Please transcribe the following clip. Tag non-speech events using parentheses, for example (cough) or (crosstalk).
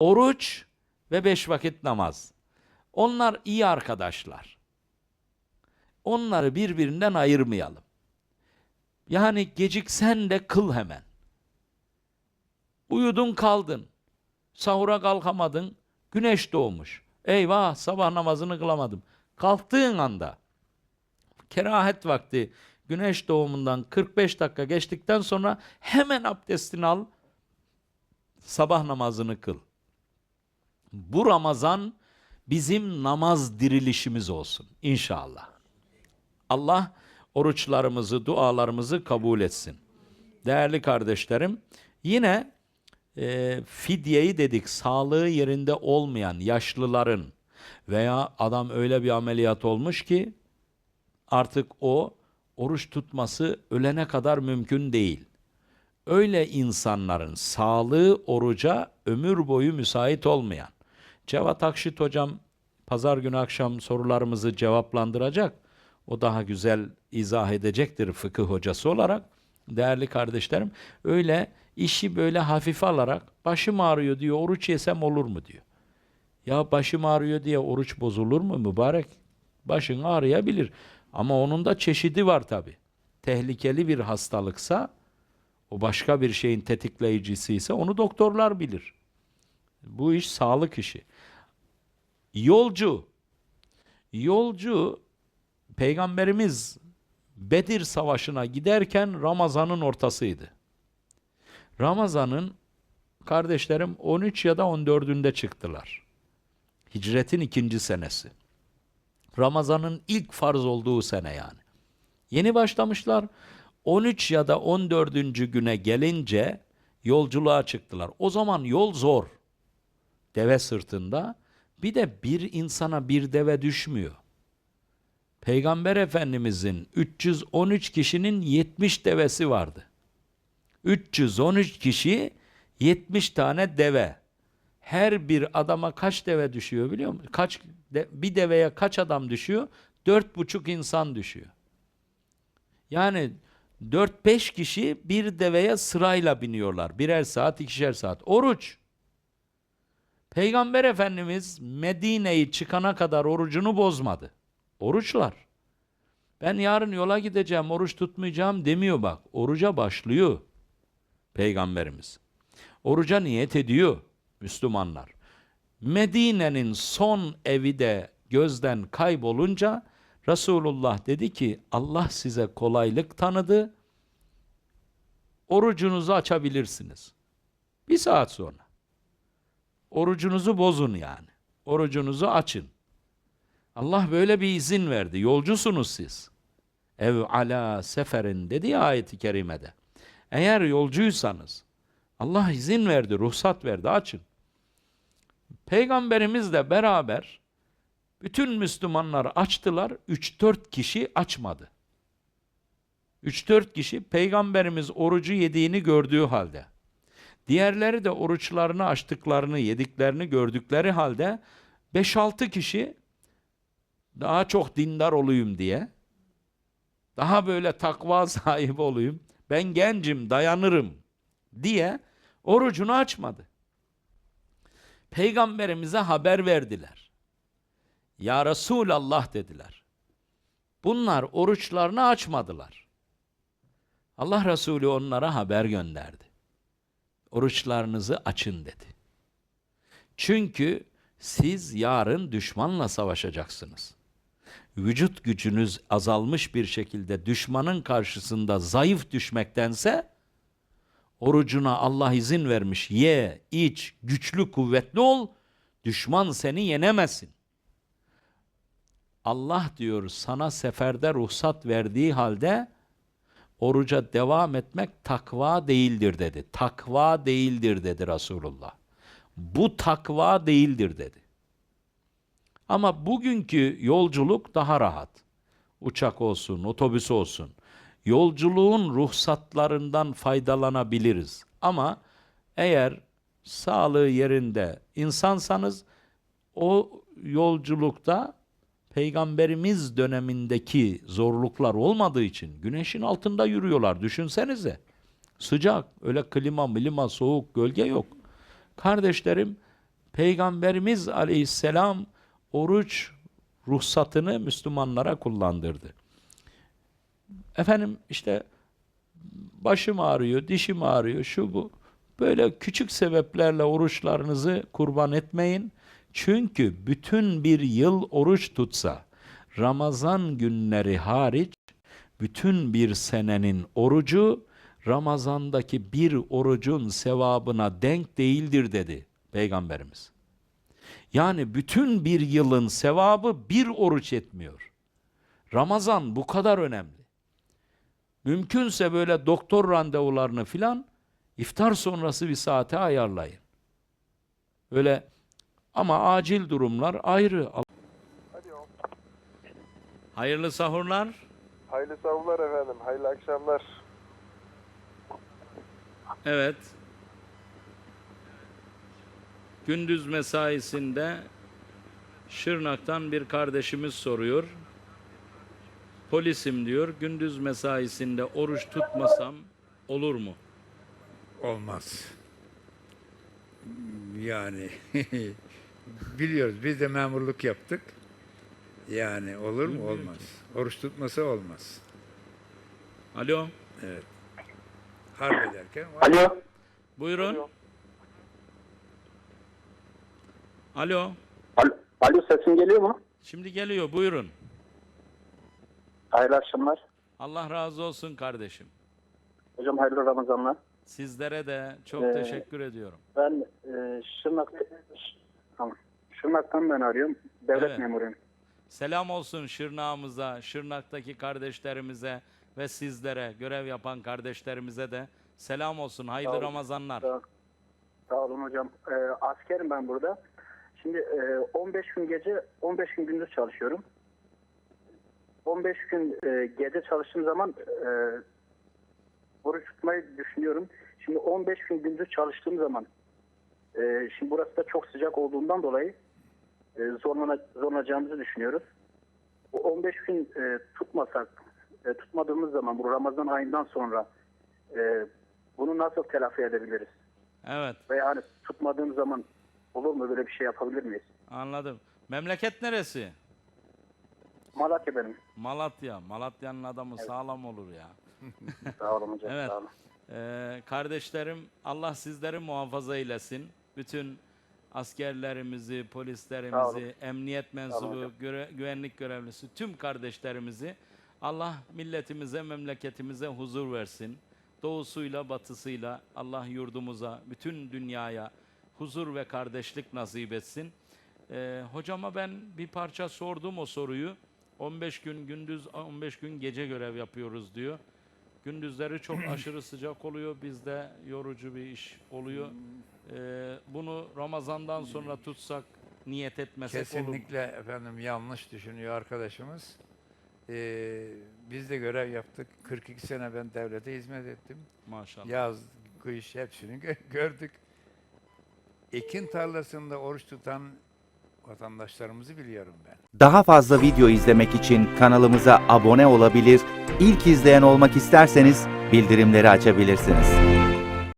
oruç ve beş vakit namaz. Onlar iyi arkadaşlar. Onları birbirinden ayırmayalım. Yani geciksen de kıl hemen. Uyudun kaldın. Sahura kalkamadın. Güneş doğmuş. Eyvah sabah namazını kılamadım. Kalktığın anda kerahet vakti güneş doğumundan 45 dakika geçtikten sonra hemen abdestini al. Sabah namazını kıl. Bu Ramazan bizim namaz dirilişimiz olsun inşallah. Allah oruçlarımızı, dualarımızı kabul etsin. Değerli kardeşlerim, yine e, fidyeyi dedik, sağlığı yerinde olmayan yaşlıların veya adam öyle bir ameliyat olmuş ki artık o oruç tutması ölene kadar mümkün değil. Öyle insanların sağlığı oruca ömür boyu müsait olmayan. Cevat Akşit hocam pazar günü akşam sorularımızı cevaplandıracak. O daha güzel izah edecektir fıkıh hocası olarak. Değerli kardeşlerim öyle işi böyle hafife alarak başım ağrıyor diyor oruç yesem olur mu diyor. Ya başım ağrıyor diye oruç bozulur mu mübarek? Başın ağrıyabilir. Ama onun da çeşidi var tabi. Tehlikeli bir hastalıksa o başka bir şeyin tetikleyicisi ise onu doktorlar bilir. Bu iş sağlık işi. Yolcu. Yolcu Peygamberimiz Bedir Savaşı'na giderken Ramazan'ın ortasıydı. Ramazan'ın kardeşlerim 13 ya da 14'ünde çıktılar. Hicretin ikinci senesi. Ramazan'ın ilk farz olduğu sene yani. Yeni başlamışlar. 13 ya da 14. güne gelince yolculuğa çıktılar. O zaman yol zor. Deve sırtında. Bir de bir insana bir deve düşmüyor. Peygamber Efendimizin 313 kişinin 70 devesi vardı. 313 kişi 70 tane deve. Her bir adama kaç deve düşüyor biliyor musun? Kaç de- bir deveye kaç adam düşüyor? Dört buçuk insan düşüyor. Yani 4-5 kişi bir deveye sırayla biniyorlar. Birer saat, ikişer saat. Oruç. Peygamber Efendimiz Medine'yi çıkana kadar orucunu bozmadı. Oruçlar. Ben yarın yola gideceğim, oruç tutmayacağım demiyor bak. Oruca başlıyor Peygamberimiz. Oruca niyet ediyor Müslümanlar. Medine'nin son evi de gözden kaybolunca Resulullah dedi ki Allah size kolaylık tanıdı. Orucunuzu açabilirsiniz. Bir saat sonra. Orucunuzu bozun yani. Orucunuzu açın. Allah böyle bir izin verdi. Yolcusunuz siz. Ev ala seferin dedi ya ayeti kerimede. Eğer yolcuysanız Allah izin verdi, ruhsat verdi, açın. Peygamberimizle beraber bütün Müslümanlar açtılar, 3-4 kişi açmadı. 3-4 kişi Peygamberimiz orucu yediğini gördüğü halde, diğerleri de oruçlarını açtıklarını, yediklerini gördükleri halde 5-6 kişi daha çok dindar olayım diye, daha böyle takva (laughs) sahibi olayım, ben gencim, dayanırım diye orucunu açmadı. Peygamberimize haber verdiler. Ya Resulallah dediler. Bunlar oruçlarını açmadılar. Allah Resulü onlara haber gönderdi. Oruçlarınızı açın dedi. Çünkü siz yarın düşmanla savaşacaksınız. Vücut gücünüz azalmış bir şekilde düşmanın karşısında zayıf düşmektense orucuna Allah izin vermiş. Ye, iç, güçlü, kuvvetli ol. Düşman seni yenemesin. Allah diyor sana seferde ruhsat verdiği halde oruca devam etmek takva değildir dedi. Takva değildir dedi Resulullah. Bu takva değildir dedi. Ama bugünkü yolculuk daha rahat. Uçak olsun, otobüs olsun. Yolculuğun ruhsatlarından faydalanabiliriz. Ama eğer sağlığı yerinde insansanız o yolculukta peygamberimiz dönemindeki zorluklar olmadığı için güneşin altında yürüyorlar. Düşünsenize. Sıcak, öyle klima, milima, soğuk, gölge yok. Kardeşlerim Peygamberimiz aleyhisselam oruç ruhsatını Müslümanlara kullandırdı. Efendim işte başım ağrıyor, dişim ağrıyor, şu bu. Böyle küçük sebeplerle oruçlarınızı kurban etmeyin. Çünkü bütün bir yıl oruç tutsa, Ramazan günleri hariç, bütün bir senenin orucu, Ramazandaki bir orucun sevabına denk değildir dedi Peygamberimiz. Yani bütün bir yılın sevabı bir oruç etmiyor. Ramazan bu kadar önemli. Mümkünse böyle doktor randevularını filan iftar sonrası bir saate ayarlayın. Öyle ama acil durumlar ayrı. Alo. Hayırlı sahurlar. Hayırlı sabahlar efendim. Hayırlı akşamlar. Evet. Gündüz mesaisinde Şırnak'tan bir kardeşimiz soruyor. Polisim diyor. Gündüz mesaisinde oruç tutmasam olur mu? Olmaz. Yani (laughs) biliyoruz biz de memurluk yaptık. Yani olur mu? Olmaz. Oruç tutması olmaz. Alo. Evet. Harp ederken Alo. Buyurun. Alo. Alo. Alo, alo sesim geliyor mu? Şimdi geliyor. Buyurun. Hayırlı akşamlar. Allah razı olsun kardeşim. Hocam hayırlı Ramazanlar. Sizlere de çok Ee, teşekkür ediyorum. Ben e, Şırnak, tamam. Şırnak'tan ben arıyorum. Devlet Evet. memuruyum. Selam olsun Şırnak'ımıza, Şırnak'taki kardeşlerimize ve sizlere, görev yapan kardeşlerimize de selam olsun. Hayırlı Sağ olun. Ramazanlar. Sağ, sağ olun hocam. E, askerim ben burada. Şimdi e, 15 gün gece, 15 gün gündüz çalışıyorum. 15 gün e, gece çalıştığım zaman e, oruç tutmayı düşünüyorum. Şimdi 15 gün gündüz çalıştığım zaman e, şimdi burası da çok sıcak olduğundan dolayı e, zorlana, zorlanacağımızı düşünüyoruz. Bu 15 gün e, tutmasak, e, tutmadığımız zaman bu Ramazan ayından sonra e, bunu nasıl telafi edebiliriz? Evet, Veya hani tutmadığım zaman olur mu böyle bir şey yapabilir miyiz? anladım. Memleket neresi? Malatya benim. Malatya. Malatya'nın adamı sağlam olur ya. Sağ olun hocam. Evet. Sağ olun. Ee, kardeşlerim Allah sizleri muhafaza eylesin. Bütün askerlerimizi, polislerimizi, emniyet mensubu, göre- güvenlik görevlisi, tüm kardeşlerimizi Allah milletimize, memleketimize huzur versin. Doğusuyla, batısıyla Allah yurdumuza, bütün dünyaya huzur ve kardeşlik nasip etsin. Ee, hocama ben bir parça sordum o soruyu. 15 gün gündüz, 15 gün gece görev yapıyoruz diyor. Gündüzleri çok (clears throat) aşırı sıcak oluyor. Bizde yorucu bir iş oluyor. Ee, bunu Ramazan'dan sonra tutsak, niyet etmesek olur mu? kesinlikle efendim yanlış düşünüyor arkadaşımız. Ee, biz de görev yaptık. 42 sene ben devlete hizmet ettim. Maşallah. Yaz, kış hepsini gö- (laughs) gördük. Ekin tarlasında oruç tutan vatandaşlarımızı biliyorum ben. Daha fazla video izlemek için kanalımıza abone olabilir, ilk izleyen olmak isterseniz bildirimleri açabilirsiniz.